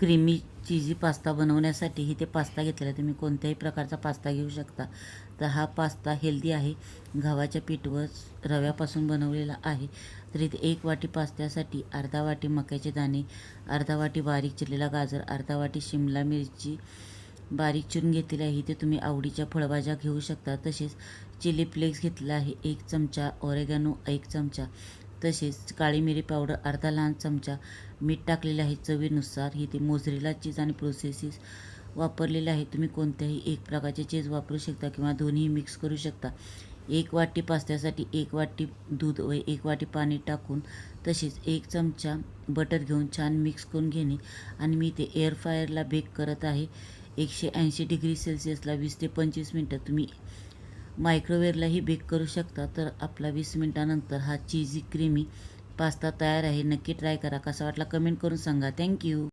Creamy cheesy pasta बनवण्यासाठी इथे pasta घेतलेला आहे. तुम्ही कोणत्याही प्रकारचा पास्ता घेऊ शकता. तर हा पास्ता हेल्दी आहे. गव्हाच्या पीठवर रव्यापासून बनवलेला आहे. तर इथे एक वाटी पास्त्यासाठी अर्धा वाटी मक्याचे दाणे अर्धा वाटी बारीक चिरलेला गाजर अर्धा वाटी शिमला मिरची बारीक चिरून घेतलेली आहे. इथे तुम्ही आवडीच्या फळभाज्या घेऊ शकता. तसेच चिली फ्लेक्स घेतलेला आहे. एक चमचा. ऑरेगॅनो एक चमचा. तसेच काळी मिरी पावडर अर्धा लहान चमचा मीठ टाकलेले आहे चवीनुसार. इथे मोझरेला चीज आणि प्रोसेसिस वापरलेले आहे. तुम्ही कोणत्याही एक प्रकारचे चीज वापरू शकता किंवा दोन्ही मिक्स करू शकता. एक वाटी पास्त्यासाठी एक वाटी दूध व एक वाटी पाणी टाकून तसेच एक चमचा बटर घेऊन छान मिक्स करून घेणे. आणि मी ते एअर फ्रायरला बेक करत आहे. एकशे ऐंशी डिग्री सेल्सिअसला वीस ते पंचवीस मिनटं तुम्ही मायक्रोवेवलाही बेक करू शकता. तर आपला वीस मिनटानंतर हा चीजी क्रीमी पास्ता तयार आहे. नक्की ट्राय करा. कसा वाटला कमेंट करून सांगा. थँक्यू